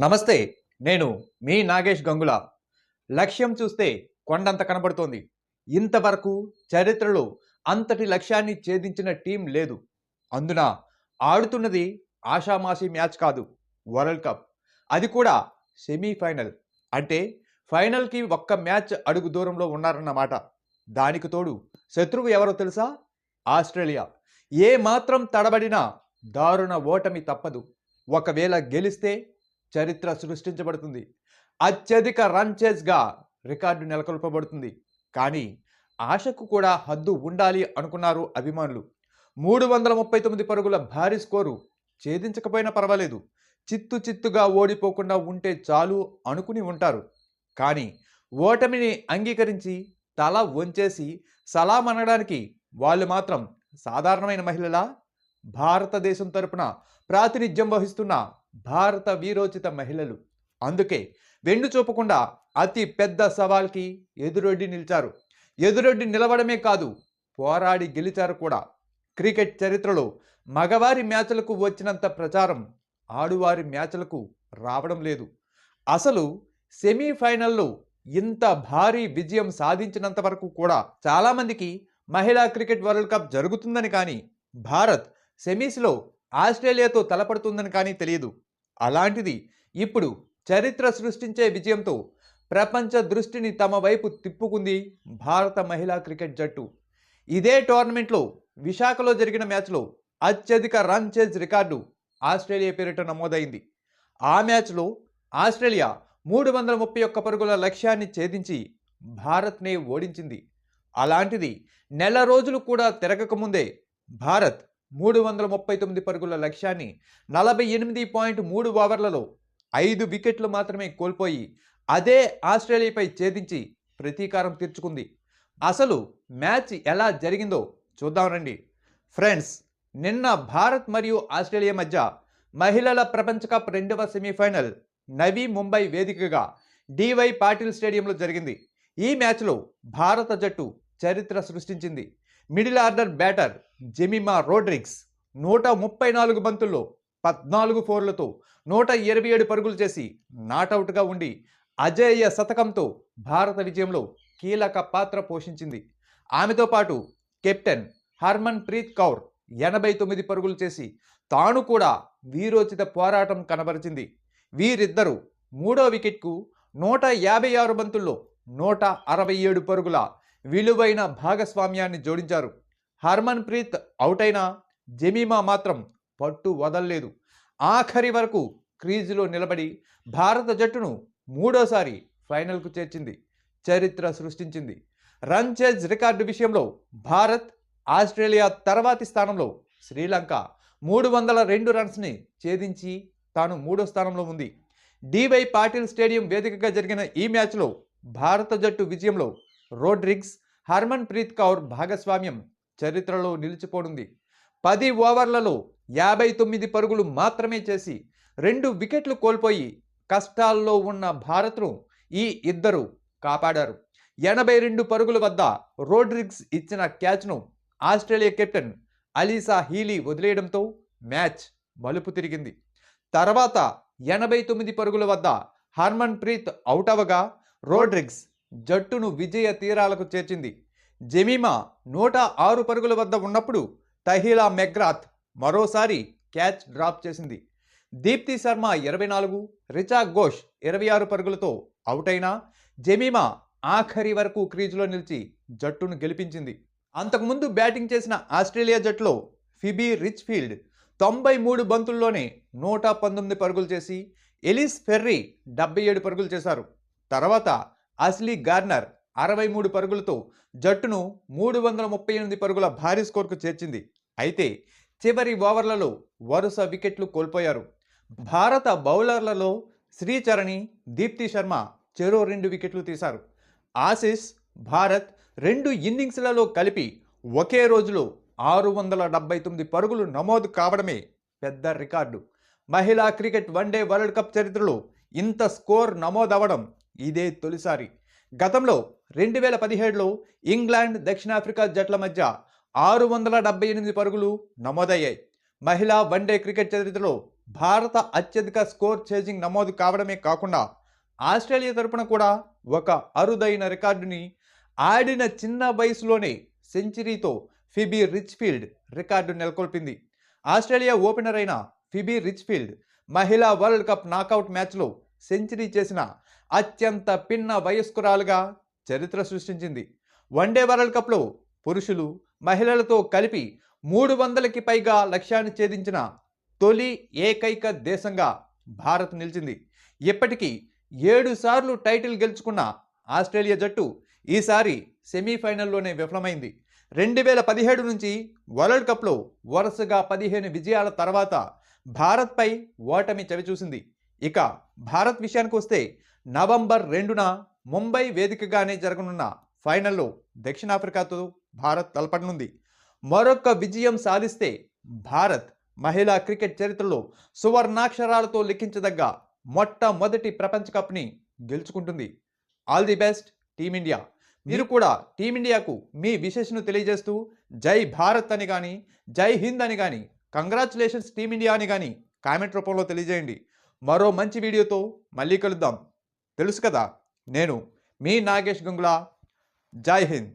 నమస్తే నేను మీ నాగేష్ గంగుల. లక్ష్యం చూస్తే కొండంత కనబడుతోంది. ఇంతవరకు చరిత్రలో అంతటి లక్ష్యాన్ని ఛేదించిన టీం లేదు. అందున ఆడుతున్నది ఆషామాషి మ్యాచ్ కాదు వరల్డ్ కప్. అది కూడా సెమీఫైనల్. అంటే ఫైనల్కి ఒక్క మ్యాచ్ అడుగు దూరంలో ఉన్నారన్నమాట. దానికి తోడు శత్రువు ఎవరో తెలుసా? ఆస్ట్రేలియా. ఏ మాత్రం తడబడినా దారుణ ఓటమి తప్పదు. ఒకవేళ గెలిస్తే చరిత్ర సృష్టించబడుతుంది. అత్యధిక రన్ చేజ్గా రికార్డు నెలకొల్పబడుతుంది. కానీ ఆశకు కూడా హద్దు ఉండాలి అనుకున్నారు అభిమానులు. మూడు వందల ముప్పై తొమ్మిది పరుగుల భారీ స్కోరు ఛేదించకపోయినా పర్వాలేదు. చిత్తు చిత్తుగా ఓడిపోకుండా ఉంటే చాలు అనుకుని ఉంటారు. కానీ ఓటమిని అంగీకరించి తల వంచేసి సలాం అనడానికి వాళ్ళు మాత్రం సాధారణమైన మహిళలా? భారతదేశం తరపున ప్రాతినిధ్యం వహిస్తున్న భారత వీరోచిత మహిళలు. అందుకే వెండు చూపకుండా అతి పెద్ద సవాల్కి ఎదురొడ్డి నిలిచారు. ఎదురొడ్డి నిలవడమే కాదు పోరాడి గెలిచారు కూడా. క్రికెట్ చరిత్రలో మగవారి మ్యాచ్లకు వచ్చినంత ప్రచారం ఆడువారి మ్యాచ్లకు రావడం లేదు. అసలు సెమీఫైనల్లో ఇంత భారీ విజయం సాధించినంత వరకు కూడా చాలామందికి మహిళా క్రికెట్ వరల్డ్ కప్ జరుగుతుందని కానీ భారత్ సెమీస్లో ఆస్ట్రేలియాతో తలపడుతుందని కానీ తెలియదు. అలాంటిది ఇప్పుడు చరిత్ర సృష్టించే విజయంతో ప్రపంచ దృష్టిని తమ వైపు తిప్పుకుంది భారత మహిళా క్రికెట్ జట్టు. ఇదే టోర్నమెంట్లో విశాఖలో జరిగిన మ్యాచ్లో అత్యధిక రన్ చేజ్ రికార్డు ఆస్ట్రేలియా పేరిట నమోదైంది. ఆ మ్యాచ్లో ఆస్ట్రేలియా మూడు వందల ముప్పై ఒక్క పరుగుల లక్ష్యాన్ని ఛేదించి భారత్నే ఓడించింది. అలాంటిది నెల రోజులు కూడా తిరగకముందే భారత్ మూడు వందల ముప్పై తొమ్మిది పరుగుల లక్ష్యాన్ని నలభై ఎనిమిది పాయింట్ మూడు ఓవర్లలో ఐదు వికెట్లు మాత్రమే కోల్పోయి అదే ఆస్ట్రేలియాపై ఛేదించి ప్రతీకారం తీర్చుకుంది. అసలు మ్యాచ్ ఎలా జరిగిందో చూద్దాం రండి. ఫ్రెండ్స్ నిన్న భారత్ మరియు ఆస్ట్రేలియా మధ్య మహిళల ప్రపంచ కప్ రెండవ సెమీఫైనల్ నవీ ముంబై వేదికగా డివై పాటిల్ స్టేడియంలో జరిగింది. ఈ మ్యాచ్లో భారత జట్టు చరిత్ర సృష్టించింది. Middle order batter Jemimah Rodrigues నూట ముప్పై నాలుగు బంతుల్లో పద్నాలుగు ఫోర్లతో నూట ఇరవై ఏడు పరుగులు చేసి నాటౌట్గా ఉండి అజేయ శతకంతో భారత విజయంలో కీలక పాత్ర పోషించింది. ఆమెతో పాటు కెప్టెన్ హర్మన్ ప్రీత్ కౌర్ ఎనభై తొమ్మిది పరుగులు చేసి తాను కూడా వీరోచిత పోరాటం కనబరిచింది. వీరిద్దరూ మూడో వికెట్కు నూట యాభై ఆరు బంతుల్లో నూట అరవై ఏడు పరుగుల విలువైన భాగస్వామ్యాన్ని జోడించారు. హర్మన్ ప్రీత్ అవుట్ అయినా జమీమా మాత్రం పట్టు వదల్లేదు. ఆఖరి వరకు క్రీజులో నిలబడి భారత జట్టును మూడోసారి ఫైనల్కు చేర్చింది. చరిత్ర సృష్టించింది. రన్ చేజ్ రికార్డు విషయంలో భారత్ ఆస్ట్రేలియా తర్వాతి స్థానంలో శ్రీలంక మూడు వందల రెండు రన్స్ని ఛేదించి తాను మూడో స్థానంలో ఉంది. డివై పాటిల్ స్టేడియం వేదికగా జరిగిన ఈ మ్యాచ్లో భారత జట్టు విజయంలో రోడ్రిగ్స్ హర్మన్ ప్రీత్ కౌర్ భాగస్వామ్యం చరిత్రలో నిలిచిపోనుంది. పది ఓవర్లలో యాభై తొమ్మిది పరుగులు మాత్రమే చేసి రెండు వికెట్లు కోల్పోయి కష్టాల్లో ఉన్న భారత్ను ఈ ఇద్దరు కాపాడారు. ఎనభై రెండు పరుగుల వద్ద రోడ్రిగ్స్ ఇచ్చిన క్యాచ్ను ఆస్ట్రేలియా కెప్టెన్ అలీసా హీలీ వదిలేయడంతో మ్యాచ్ మలుపు తిరిగింది. తర్వాత ఎనభై తొమ్మిది పరుగుల వద్ద హర్మన్ ప్రీత్ అవుట్ అవగా రోడ్రిగ్స్ జట్టును విజయ తీరాలకు చేర్చింది. జెమీమా నూట ఆరు పరుగుల వద్ద ఉన్నప్పుడు తహిలా మెగ్రాత్ మరోసారి క్యాచ్ డ్రాప్ చేసింది. దీప్తి శర్మ ఇరవై నాలుగు రిచా ఘోష్ ఇరవై ఆరు పరుగులతో అవుట్ అయినా జెమీమా ఆఖరి వరకు క్రీజులో నిలిచి జట్టును గెలిపించింది. అంతకుముందు బ్యాటింగ్ చేసిన ఆస్ట్రేలియా జట్టులో ఫిబీ రిచ్ ఫీల్డ్ తొంభై మూడు బంతుల్లోనే నూట పంతొమ్మిది పరుగులు చేసి ఎలిస్ ఫెర్రీ డెబ్బై ఏడు పరుగులు చేశారు. తర్వాత అస్లీ గార్నర్ అరవై మూడు పరుగులతో జట్టును మూడు వందల ముప్పై ఎనిమిది పరుగుల భారీ స్కోర్కు చేర్చింది. అయితే చివరి ఓవర్లలో వరుస వికెట్లు కోల్పోయారు. భారత బౌలర్లలో శ్రీచరణి దీప్తి శర్మ చెరో రెండు వికెట్లు తీశారు. ఆసిస్ భారత్ రెండు ఇన్నింగ్స్లలో కలిపి ఒకే రోజులో ఆరు వందల డెబ్బై తొమ్మిది పరుగులు నమోదు కావడమే పెద్ద రికార్డు. మహిళా క్రికెట్ వన్డే వరల్డ్ కప్ చరిత్రలో ఇంత స్కోర్ నమోదవడం ఇదే తొలిసారి. గతంలో రెండు వేల పదిహేడులో ఇంగ్లాండ్ దక్షిణాఫ్రికా జట్ల మధ్య ఆరు వందల డెబ్బై ఎనిమిది పరుగులు నమోదయ్యాయి. మహిళా వన్డే క్రికెట్ చరిత్రలో భారత అత్యధిక స్కోర్ చేజింగ్ నమోదు కావడమే కాకుండా ఆస్ట్రేలియా తరపున కూడా ఒక అరుదైన రికార్డుని ఆడిన చిన్న వయసులోనే సెంచరీతో ఫిబీ రిచ్ఫీల్డ్ రికార్డు నెలకొల్పింది. ఆస్ట్రేలియా ఓపెనర్ అయిన ఫిబీ రిచ్ఫీల్డ్ మహిళా వరల్డ్ కప్ నాకౌట్ మ్యాచ్లో సెంచరీ చేసిన అత్యంత పిన్న వయస్కురాలుగా చరిత్ర సృష్టించింది. వన్డే వరల్డ్ కప్లో పురుషులు మహిళలతో కలిపి మూడు వందలకి పైగా లక్ష్యాన్ని ఛేదించిన తొలి ఏకైక దేశంగా భారత్ నిలిచింది. ఇప్పటికీ ఏడు సార్లు టైటిల్ గెలుచుకున్న ఆస్ట్రేలియా జట్టు ఈసారి సెమీఫైనల్లోనే విఫలమైంది. రెండు వేల పదిహేడు నుంచి వరల్డ్ కప్లో వరుసగా పదిహేను విజయాల తర్వాత భారత్పై ఓటమి చవిచూసింది. ఇక భారత్ విషయానికి వస్తే నవంబర్ రెండున ముంబై వేదికగానే జరగనున్న ఫైనల్లో దక్షిణాఫ్రికాతో భారత్ తలపడనుంది. మరొక విజయం సాధిస్తే భారత్ మహిళా క్రికెట్ చరిత్రలో సువర్ణాక్షరాలతో లిఖించదగ్గ మొట్టమొదటి ప్రపంచ కప్ని గెలుచుకుంటుంది. All the best Team India. మీరు కూడా టీమిండియాకు మీ విశేషను తెలియజేస్తూ జై భారత్ అని కానీ జై హింద్ అని కానీ కంగ్రాచులేషన్స్ టీమిండియా అని కానీ కామెంట్ రూపంలో తెలియజేయండి. మరో మంచి వీడియోతో మళ్ళీ కలుద్దాం. తెలుసు కదా? నేను మీ నాగేష్ గంగుల. జై హింద్.